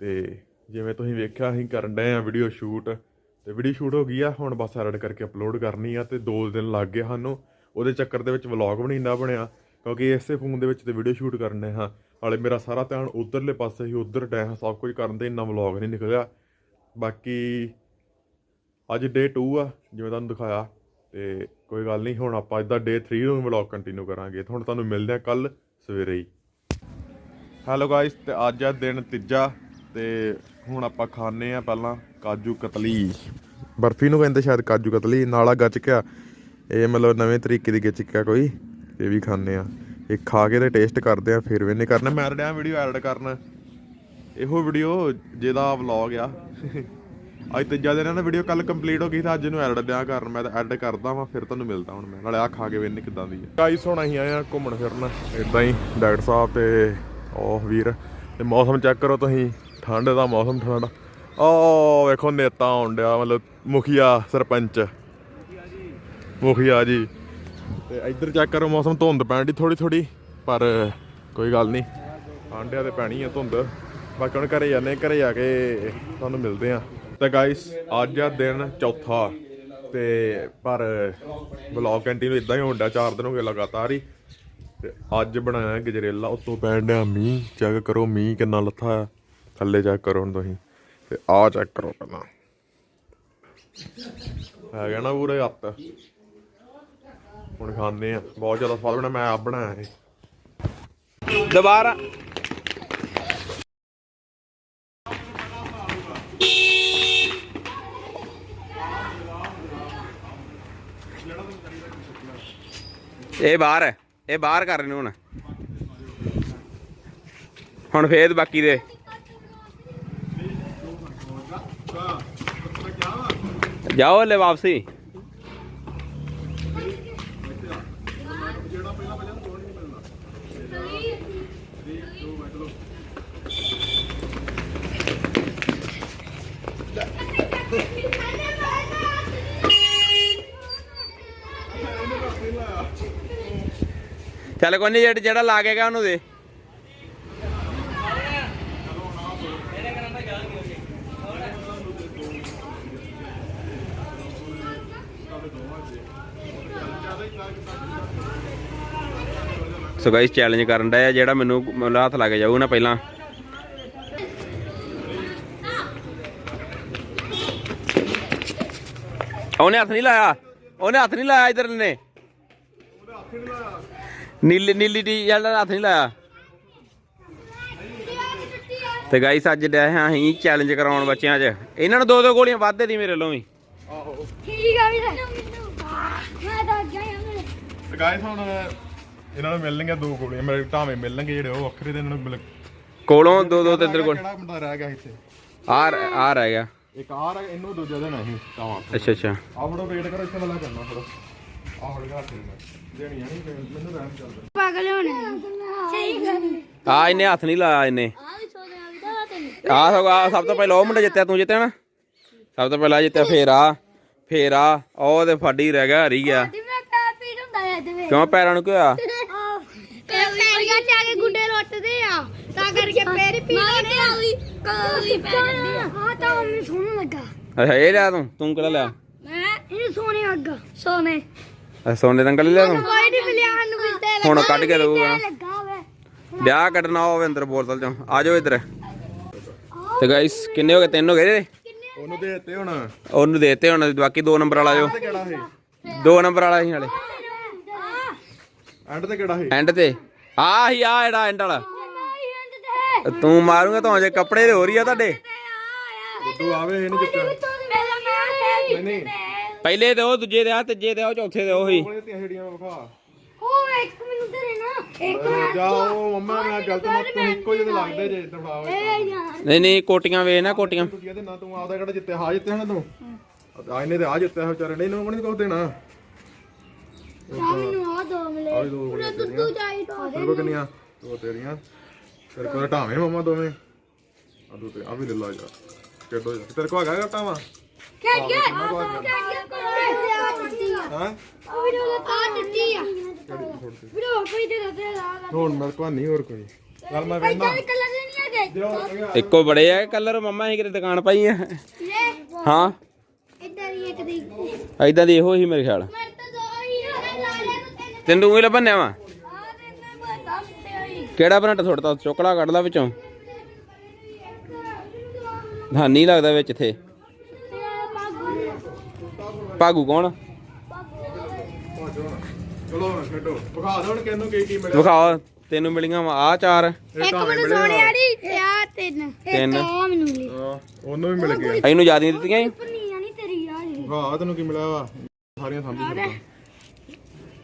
ਤੇ ਜਿਵੇਂ ਤੁਸੀਂ ਵੇਖਿਆ ਅਸੀਂ ਕਰਨ ਡਏ ਆ ਵੀਡੀਓ ਸ਼ੂਟ ਤੇ ਵੀਡੀਓ ਸ਼ੂਟ ਹੋ ਗਈ ਆ ਹੁਣ ਬਸ ਐਡਿਟ ਕਰਕੇ ਅਪਲੋਡ ਕਰਨੀ ਆ। ਤੇ 2 ਦਿਨ ਲੱਗ ਗਏ ਸਾਨੂੰ। ਉਹਦੇ ਚੱਕਰ ਦੇ ਵਿੱਚ ਵਲੌਗ ਵੀ ਨਹੀਂ ਇੰਨਾ ਬਣਿਆ, ਕਿਉਂਕਿ ਇਸੇ ਫੋਨ ਦੇ ਵਿੱਚ ਤੇ ਵੀਡੀਓ ਸ਼ੂਟ ਕਰਨੇ ਹਾਂ। ਹਾਲੇ ਮੇਰਾ ਸਾਰਾ ਧਿਆਨ ਉਧਰਲੇ ਪਾਸੇ ਹੀ, ਉਧਰ ਡੈ ਸਭ ਕੁਝ ਕਰਨ ਦੇ ਇੰਨਾ ਵਲੌਗ ਨਹੀਂ ਨਿਕਲਿਆ। ਬਾਕੀ ਅੱਜ ਡੇ 2 ਆ, ਜਿਵੇਂ ਤੁਹਾਨੂੰ ਦਿਖਾਇਆ। ਤੇ ਕੋਈ ਗੱਲ ਨਹੀਂ, ਹੁਣ ਆਪਾਂ ਇਦਾਂ ਡੇ 3 ਨੂੰ ਵਲੌਗ ਕੰਟੀਨਿਊ ਕਰਾਂਗੇ। ਤੇ ਹੁਣ ਤੁਹਾਨੂੰ ਮਿਲਦੇ ਆ ਕੱਲ ਸਵੇਰੇ ਹੀ। ਹੈਲੋ ਗਾਇਸ ਤੇ ਅੱਜ ਆ ਦਿਨ ਤੀਜਾ, ਤੇ ਹੁਣ ਆਪਾਂ ਖਾਣੇ ਆ ਪਹਿਲਾਂ ਕਾਜੂ ਕਤਲੀ। ਬਰਫੀ ਨੂੰ ਕਹਿੰਦੇ ਸ਼ਾਇਦ ਕਾਜੂ ਕਤਲੀ, ਨਾਲਾ ਗੱਚਕਿਆ ਇਹ ਮਤਲਬ ਨਵੇਂ ਤਰੀਕੇ ਦੀ ਗੱਚਕਿਆ ਕੋਈ ਇਹ ਵੀ ਖਾਣੇ ਆ। ਇਹ ਖਾ ਕੇ ਤੇ ਟੇਸਟ ਕਰਦੇ ਆ, ਫਿਰ ਵੀ ਨਹੀਂ ਕਰਨਾ। ਮੈਂ ਰੜਿਆ ਵੀਡੀਓ ਐਡ ਕਰਨ। ਇਹੋ ਵੀਡੀਓ ਜਿਹਦਾ ਵਲੌਗ ਆ। ਅੱਜ ਤੀਜਾ ਦਿਨ ਆ ਨਾ ਵੀਡੀਓ ਕੱਲ ਕੰਪਲੀਟ ਹੋ ਗਈ ਤਾਂ ਅੱਜ ਨੂੰ ਐਡ ਦਿਆਂ ਕਰਨ। ਮੈਂ ਤਾਂ ਐਡ ਕਰਦਾ ਵਾਂ, ਫਿਰ ਤੁਹਾਨੂੰ ਮਿਲਦਾ ਹੁਣ ਮੈਂ। ਨਾਲੇ ਆ ਖਾ ਕੇ ਵੇਖਨੇ ਕਿਦਾਂ ਦੀ ਹੈ ਗਾਈਸ ਹੁਣ ਅਸੀਂ ਆਏ ਆ ਘੁੰਮਣ ਫਿਰਨ। ਇਦਾਂ ਹੀ ਡਾਕਟਰ ਸਾਹਿਬ ਤੇ ਉਹ ਵੀਰ। ਤੇ ਮੌਸਮ ਚੈੱਕ ਕਰੋ ਤੁਸੀਂ। ਠੰਡ ਦਾ ਮੌਸਮ, ਠੰਡ। ਓ ਵੇਖੋ ਨੇਤਾ ਆਉਣ ਡਿਆ, ਮਤਲਬ ਮੁਖੀਆ, ਸਰਪੰਚ। ਮੁਖੀਆ ਜੀ। ਤੇ ਇੱਧਰ ਚੈੱਕ ਕਰੋ, ਮੌਸਮ ਧੁੰਦ ਪੈਣ ਦੀ ਥੋੜੀ ਥੋੜੀ ਪਰ ਕੋਈ ਗੱਲ ਨਹੀਂ। ਆਂਡਿਆਂ ਤੇ ਪੈਣੀ ਆ ਧੁੰਦ। ਬਾਕੀ ਹੁਣ ਘਰੇ ਜਾਂਦੇ ਘਰੇ ਜਾ ਕੇ ਤੁਹਾਨੂੰ ਮਿਲਦੇ ਆ ਤਾਂ ਗਾਇਸ ਅੱਜ ਆ ਦਿਨ ਚੌਥਾ। ਤੇ ਪਰ ਵਲੌਗ ਕੰਟੀਨਿਊ ਇਦਾਂ ਹੀ ਹੁੰਦਾ ਚਾਰ ਦਿਨ ਹੋ ਗਏ ਲਗਾਤਾਰ ਹੀ। ਤੇ ਅੱਜ ਬਣਾਇਆ ਗਜਰੇਲਾ, ਉੱਤੋਂ ਪੈਣ ਡਿਆ ਮੀਂਹ। ਚੈੱਕ ਕਰੋ ਮੀਂਹ ਕਿੰਨਾ ਲੱਥਾ ਆ। ਥੱਲੇ ਚੈੱਕ ਕਰੋ ਹੁਣ ਤੁਸੀਂ। ਤੇ ਆਹ ਚੈੱਕ ਕਰੋ ਪਹਿਲਾਂ। ਹੈਗਾ ਨਾ ਪੂਰੇ ਹੱਥ। ਹੁਣ ਖਾਂਦੇ ਆ। ਬਹੁਤ ਜ਼ਿਆਦਾ ਸਵਾਦ ਬਣਾ, ਮੈਂ ਆਪ ਬਣਾਇਆ ਇਹ। ਦੁਬਾਰਾ। ਇਹ ਬਾਹਰ ਹੈ। ਇਹ ਬਾਹਰ ਕਰ ਰਹੇ ਨੇ ਹੁਣ। ਹੁਣ ਫੇਰ ਬਾਕੀ ਦੇ। ਜਾਓ ਲੈ ਵਾਪਸੀ। ਚੱਲ ਕੋਈ ਨਹੀਂ ਜਿਹੜਾ ਲਾ ਕੇ ਗਿਆ ਉਹਨੂੰ ਦੇ। ਸੋ ਗਾਇਸ ਚੈਲੰਜ ਕਰਨ ਦਾ ਜਿਹੜਾ ਮੈਨੂੰ ਮਤਲਬ ਹੱਥ ਲਾ ਕੇ ਜਾਊ ਨਾ ਪਹਿਲਾਂ। ਉਹਨੇ ਹੱਥ ਨਹੀਂ ਲਾਇਆ। ਉਹਨੇ ਹੱਥ ਨਹੀਂ ਲਾਇਆ ਇਧਰ ਨੇ ਨੀਲੀ ਨੀਲੀ ਟੀ ਵਾਲਾ ਹੱਥ ਨਹੀਂ ਲਾਇਆ? ਤੇ ਗਾਈਸ ਅੱਜ ਡਿਆ ਹਾਂ ਅਸੀਂ ਚੈਲੰਜ ਕਰਾਉਣ ਬੱਚਿਆਂ 'ਚ। ਇਹਨਾਂ ਨੂੰ ਦੋ ਦੋ ਗੋਲੀਆਂ ਵੱਧ ਦੇ ਦੀ ਮੇਰੇ ਵੱਲੋਂ ਵੀ ਆਹੋ ਠੀਕ ਆ ਵੀਰੇ ਮੈਂ ਤਾਂ ਹਾਂ ਤੇ ਗਾਇਸ ਹੁਣ ਇਹਨਾਂ ਨੂੰ ਮਿਲਣਗੇ ਦੋ ਗੋਲੀਆਂ। ਮੇਰੇ ਢਾਵੇਂ ਮਿਲਣਗੇ ਜਿਹੜੇ ਉਹ ਵੱਖਰੇ ਤੇ ਇਹਨਾਂ ਨੂੰ ਮਿਲ ਕੋਲੋਂ ਦੋ ਦੋ ਤਿੰਨ ਤਿੰਨ ਗੋਲ ਕਿਹੜਾ ਬੰਦਾ ਰਹਿ ਗਿਆ ਇੱਥੇ? ਆ ਆ ਰਹਿ ਗਿਆ। ਇੱਕ ਆ ਰਹਿ ਇਹਨੂੰ ਦੂਜਾ ਦੇਣਾ ਸੀ ਤਾਵਾਂ ਅੱਛਾ ਅੱਛਾ। ਆ ਫੜੋ ਵੇਟ ਕਰੋ ਇੱਥੇ ਵਾਲਾ ਕਰਨਾ ਫੜੋ। ਆ ਫੜ ਕੇ ਦੇਣੀ ਆ ਨਹੀਂ ਮੈਨੂੰ ਰਹਿਣ ਚੱਲ ਪਾਗਲ ਹੋਣੇ ਸਹੀ ਗੱਲ ਆ ਇਹਨੇ ਹੱਥ ਨਹੀਂ ਲਾਇਆ ਇਹਨੇ। ਆ ਵੀ ਸੋਨੇ ਆ ਵੀ ਤਾਂ ਤੈਨੂੰ ਆ ਸਗੋਂ ਆਹ ਸਭ ਤੋਂ ਪਹਿਲਾਂ ਉਹ ਮੁੰਡਾ ਜਿੱਤਿਆ ਤੂੰ ਜਿੱਤਿਆ ਨਾ? ਸਭ ਤੋਂ ਪਹਿਲਾਂ ਜਿੱਤਿਆ ਫੇਰ ਆ ਫੇਰ ਆ ਉਹ ਤੇ ਫਾਡੀ ਰਹਿ ਗਿਆ ਹਰੀ ਗਿਆ। ਤੇ ਮੈਂ ਕਾ ਪੀੜ ਹੁੰਦਾ ਹੈ ਤੇ ਕਿਉਂ ਪੈਰਾਂ ਨੂੰ ਕੀ ਹੋਇਆ ਪੈਰੀਆਂ ਚ ਆ ਕੇ ਗੁੱਡੇ ਲੁੱਟਦੇ ਆ। ਤਾਂ ਕਰਕੇ ਪੈਰ ਪੀੜ ਹੁੰਦੇ ਆ। ਕੋਈ ਪੈਰ ਹਾਂ ਤਾਂ ਮੈਨੂੰ ਸੋਹਣਾ ਲੱਗਾ। ਅੱਛਾ ਇਹ ਲਿਆ ਤੂੰ? ਤੂੰ ਕਿਹੜਾ ਲਿਆ? ਮੈਂ ਇਹ ਸੋਨੇ ਅੱਗਾ। ਸੋਨੇ ਅੱਛਾ, ਸੋਨੇ ਰੰਗ ਲਿਆ ਤੂੰ ਕੋਈ ਨਹੀਂ ਮਿਲਿਆ ਸਾਨੂੰ ਵੀ ਤੇ ਲੱਗਾ ਹੁਣ ਕੱਢ ਕੇ ਦਊਗਾ। ਲੱਗਾ ਵੇ। ਵਿਆਹ ਕੱਢਣਾ ਹੋਵੇ ਅੰਦਰ ਬੋਤਲ ਚੋਂ। ਆ ਜਾਓ ਇੱਧਰ। ਤੇ ਗਾਇਸ ਕਿੰਨੇ ਹੋ ਗਏ? ਤਿੰਨ ਹੋ ਗਏ ਇਹਦੇ? ਉਹਨੂੰ ਦੇ ਦਿੱਤੇ ਹੁਣ। ਉਹਨੂੰ ਦੇਤੇ ਹੁਣ ਬਾਕੀ ਦੋ ਨੰਬਰ ਵਾਲਾ ਜੋ ਕਿਹੜਾ ਨੰਬਰ ਵਾਲਾ ਸੀ ਨਾਲੇ। ਐਂਡ ਤੇ ਕਿਹੜਾ ਸੀ? ਐਂਡ ਤੇ। ਆ ਹੀ ਆ ਜਿਹੜਾ ਐਂਡ ਵਾਲਾ। ਤੂੰ ਮਾਰੂਗਾ ਤਾਂ ਜੇ ਕੱਪੜੇ ਦੇ ਹੋ ਰਹੀ ਆ ਤੁਹਾਡੇ। ਤੂੰ ਆਵੇ ਇਹ ਨਹੀਂ ਜਿੱਤਿਆ ਨਹੀਂ ਨਹੀਂ। ਪਹਿਲੇ ਤੇ ਉਹ ਦੂਜੇ ਦੇ ਆ ਤੀਜੇ ਦੇ ਆ ਉਹ ਚੌਥੇ ਦੇ ਉਹ। ਹੀ ਕੋਲੇ ਤੇ ਜਿਹੜੀਆਂ ਵਿਖਾ। ਉਹ ਇੱਕ ਮੈਨੂੰ ਦੇ ਨਾ ਇੱਕ ਜਾ ਉਹ ਮੰਮਾ ਮੈਂ ਗਲਤ ਮਤ ਤੂੰ ਇੱਕੋ ਜਿਹੇ ਲੱਗਦੇ ਜੇ ਦਫਾਓ ਨਹੀਂ ਨਹੀਂ ਕੋਟੀਆਂ ਵੇ ਨਾ ਕੋਟੀਆਂ। ਤੂੰ ਇਹਦੇ ਨਾਲ ਤੂੰ ਆਪਦਾ ਕਿਹੜਾ ਜਿੱਤਿਆ ਹਾਂ ਜਿੱਤਿਆ ਨਾ ਤੂੰ? ਆ ਇਹਨੇ ਤੇ ਆ ਜਿੱਤਿਆ ਵਿਚਾਰੇ ਨੇ ਇਹਨੂੰ ਨਹੀਂ ਕੁਝ ਦੇਣਾ। ਮੈਨੂੰ ਆ ਦੋ ਮਿਲੇ। ਆ ਦੋ ਗੋਲੀਆਂ ਦੁੱਧੂ ਚਾਹੀ ਦੋ ਤੇਰੇ ਕੋਲ ਕਿੰਨੀਆਂ? ਦੋ ਤੇਰੀਆਂ। ਤੇਰੇ ਕੋਲ ਢਾਵੇਂ ਮੰਮਾ ਦੋਵੇਂ। ਆ ਦੋ ਤੇ ਆ ਵੀ ਲੈ ਲਾ ਜਾ ਕਿੱਡੋ ਜਾ ਤੇਰੇ ਕੋਲ ਹੈਗਾ ਢਾਵਾ ਹਾਂ? ਟੁੱਟੀ ਆ। ਵੀਡੀਓ ਕੋਈ ਦੇ ਦੇ ਲਾ ਹੁਣ ਮੇਰੇ ਕੋਲ ਨਹੀਂ ਹੋਰ ਕੋਈ। ਚੱਲ ਮੈਂ ਵੇਖਣਾ ਕਲਰ ਨਹੀਂ ਆ ਗਏ ਇੱਕੋ ਬੜੇ ਆ ਕਲਰ ਮੰਮਾ ਹੀ ਕਿਤੇ ਦੁਕਾਨ ਪਾਈ ਆ। ਹਾਂ। ਇਦਾਂ ਦੀ ਇੱਕ ਦੀ। ਐਦਾਂ ਦੀ ਇਹੋ ਹੀ ਮੇਰੇ ਖਿਆਲ। ਤਿੰਨ ਤੂੰ ਹੀ ਲੱਭਣਿਆ ਵਾ? ਕਿਹੜਾ ਬਰੰਟ ਥੋੜਤਾ ਚੋਕਲਾ ਕੱਢ ਲਾ ਵਿੱਚੋਂ। ਹਾਂ ਨਹੀਂ ਲੱਗਦਾ ਵਿੱਚ ਇੱਥੇ। ਭਾਗੂ ਕੌਣ? ਚਲੋ ਹੁਣ ਛੱਡੋ। ਵਿਖਾ ਦੋ ਹੁਣ ਕਿਹਨੂੰ ਕੀ ਕੀ ਮਿਲਿਆ। ਵਿਖਾਓ ਤੈਨੂੰ ਮਿਲੀਆਂ ਆ ਚਾਰ। ਇੱਕ ਮੈਨੂੰ ਸੋਨੇ ਆ। ਵਾਲੀ ਤੇ ਆ ਤਿੰਨ। ਤਿੰਨ। ਇੱਕ ਆ ਮੈਨੂੰ ਮਿਲੀ। ਹਾਂ, ਉਹਨੂੰ ਵੀ ਮਿਲ ਗਿਆ ਇਹਨੂੰ ਯਾਦ ਨਹੀਂ ਦਿੱਤੀਆਂ ਸੀ? ਨਹੀਂ ਤੇਰੀ ਆ ਜੀ ਵਾਹ ਤੈਨੂੰ ਕੀ ਮਿਲਿਆ ਵਾ? ਸਾਰੀਆਂ ਸਾਂਭੀ ਫਿਰਦਾ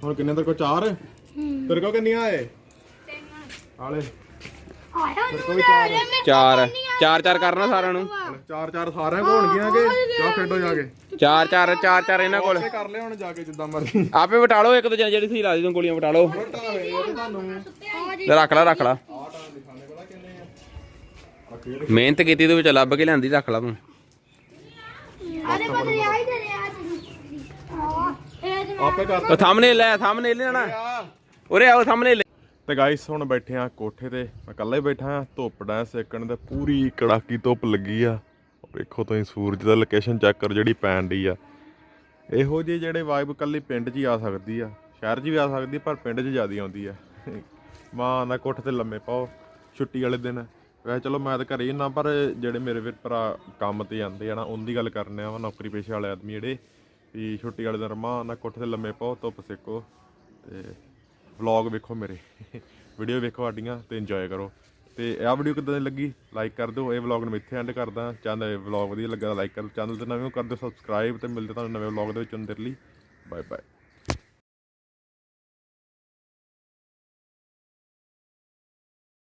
ਹੁਣ ਕਿੰਨੇ ਤੇਰੇ ਕੋਲ ਚਾਰ? ਤੇਰੇ ਕੋਲ ਕਿੰਨੀਆਂ ਆਏ ਆਲੇ ਚਾਰ। ਚਾਰ। ਚਾਰ ਚਾਰ ਕਰਨਾ ਸਾਰਿਆਂ ਨੂੰ। ਚਾਰ ਚਾਰ ਸਾਰਿਆਂ ਕੋਲ ਹੋਣਗੀਆਂ ਕਿ ਜਾ ਖੇਡੋ ਜਾ ਕੇ। ਚਾਰ ਚਾਰ ਚਾਰ ਚਾਰ ਇਹਨਾਂ ਕੋਲ। ਕਰ ਲਿਆ ਹੁਣ ਜਾ ਕੇ ਜਿੱਦਾਂ ਮਰਜ਼ੀ। ਆਪੇ ਵਟਾ ਲਓ ਇੱਕ ਦੂਜੇ ਜਿਹੜੀ ਸਹੀ ਲਾ ਦੀ ਤੂੰ ਗੋਲੀਆਂ ਵਟਾ ਲਓ। ਤੇ ਰੱਖ ਲੈ ਰੱਖ ਲੈ। ਮਿਹਨਤ ਕੀਤੀ ਤੂੰ ਵਿੱਚ ਲੱਭ ਕੇ ਲਿਆਂਦੀ ਰੱਖ ਲੈ ਤੂੰ। ਆਪੇ ਕਰ ਸਾਹਮਣੇ ਲੈ ਸਾਹਮਣੇ ਲੈ ਲੈਣਾ। ਉਰੇ ਆਓ ਸਾਹਮਣੇ ਲੈ ਤੇ ਗਾਇਸ ਹੁਣ ਬੈਠੇ ਆ ਕੋਠੇ ਤੇ। ਮੈਂ ਇਕੱਲੇ ਬੈਠਾ ਆ, ਧੁੱਪ ਡੈ ਸੇਕਣ ਤੇ ਪੂਰੀ ਕੜਾਕੀ ਧੁੱਪ ਲੱਗੀ ਆ। ਵੇਖੋ ਤੁਸੀਂ, ਸੂਰਜ ਦਾ ਲੋਕੇਸ਼ਨ ਚੈੱਕ ਕਰੋ ਜਿਹੜੀ ਪੈਣ ਡਈ ਆ। ਇਹੋ ਜਿਹੇ ਜਿਹੜੇ ਵਾਈਬ ਕੱਲੀ ਪਿੰਡ 'ਚ ਹੀ ਆ ਸਕਦੀ ਆ। ਸ਼ਹਿਰ 'ਚ ਵੀ ਆ ਸਕਦੀ, ਪਰ ਪਿੰਡ 'ਚ ਜ਼ਿਆਦਾ ਆਉਂਦੀ ਆ। ਮਾਂ ਨਾ ਕੋਠੇ ਤੇ ਲੰਮੇ ਪਾਓ, ਛੁੱਟੀ ਵਾਲੇ ਦਿਨ। ਵੈਸੇ ਚਲੋ ਮੈਂ ਤਾਂ ਘਰੇ ਹੀ ਨਾ ਪਰ ਜਿਹੜੇ ਮੇਰੇ ਵੀਰ ਭਰਾ ਕੰਮ ਤੇ ਜਾਂਦੇ ਆ ਨਾ ਉਹਨਾਂ ਦੀ ਗੱਲ ਕਰਨੇ ਆ ਵਾ ਨੌਕਰੀ ਪੇਸ਼ੇ ਵਾਲੇ ਆਦਮੀ ਜਿਹੜੇ, ਵੀ ਛੁੱਟੀ ਵਾਲੇ ਦਿਨ ਮਾਂ ਨਾ ਕੋਠੇ ਤੇ ਲੰਮੇ ਪਾਓ, ਧੁੱਪ ਸੇਕੋ। ਤੇ ਵਲੌਗ ਵੇਖੋ ਮੇਰੇ। ਵੀਡੀਓ ਵੇਖੋ ਸਾਡੀਆਂ ਤੇ ਇੰਜੋਏ ਕਰੋ। ਤੇ ਇਹ ਵੀਡੀਓ ਕਿੱਦਾਂ ਦੀ ਲੱਗੀ? ਲਾਈਕ ਕਰ ਦਿਓ। ਇਹ ਵਲੌਗ ਨੂੰ ਇੱਥੇ ਐਂਡ ਕਰਦਾ। ਚੈਨਲ ਵਲੌਗ ਵਧੀਆ ਲੱਗਾ ਲਾਈਕ ਕਰ ਚੈਨਲ ਤੇ ਨਵੇਂ ਹੋ, ਕਰ ਦਿਓ ਸਬਸਕ੍ਰਾਈਬ ਤੇ ਮਿਲਦੇ ਤੁਹਾਨੂੰ ਨਵੇਂ ਵਲੌਗ ਦੇ ਵਿੱਚ ਅੰਦਰ ਲਈ। Bye bye